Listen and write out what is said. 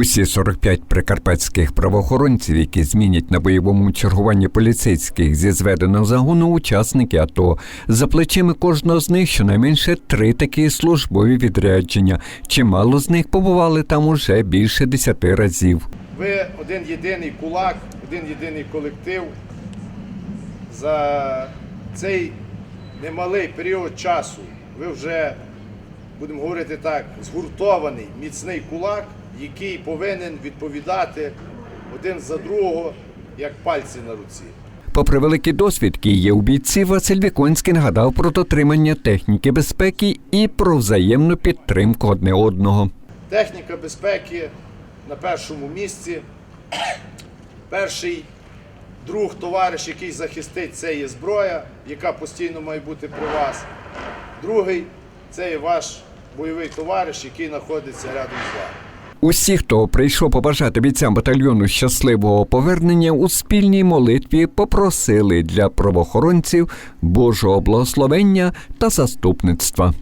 Усі 45 прикарпатських правоохоронців, які змінять на бойовому чергуванні поліцейських зі зведеного загону учасники АТО. За плечими кожного з них щонайменше три такі службові відрядження. Чимало з них побували там уже більше десяти разів. Ви один єдиний кулак, один єдиний колектив. За цей немалий період часу ви вже, будемо говорити так, згуртований міцний кулак, який повинен відповідати один за другого, як пальці на руці. Попри великий досвід, який є у бійців, Василь Віконський нагадав про дотримання техніки безпеки і про взаємну підтримку одне одного. Техніка безпеки на першому місці. Перший друг, товариш, який захистить, це є зброя, яка постійно має бути при вас. Другий це і ваш бойовий товариш, який знаходиться рядом з вами. Усі, хто прийшов побажати бійцям батальйону щасливого повернення, у спільній молитві попросили для правоохоронців Божого благословення та заступництва.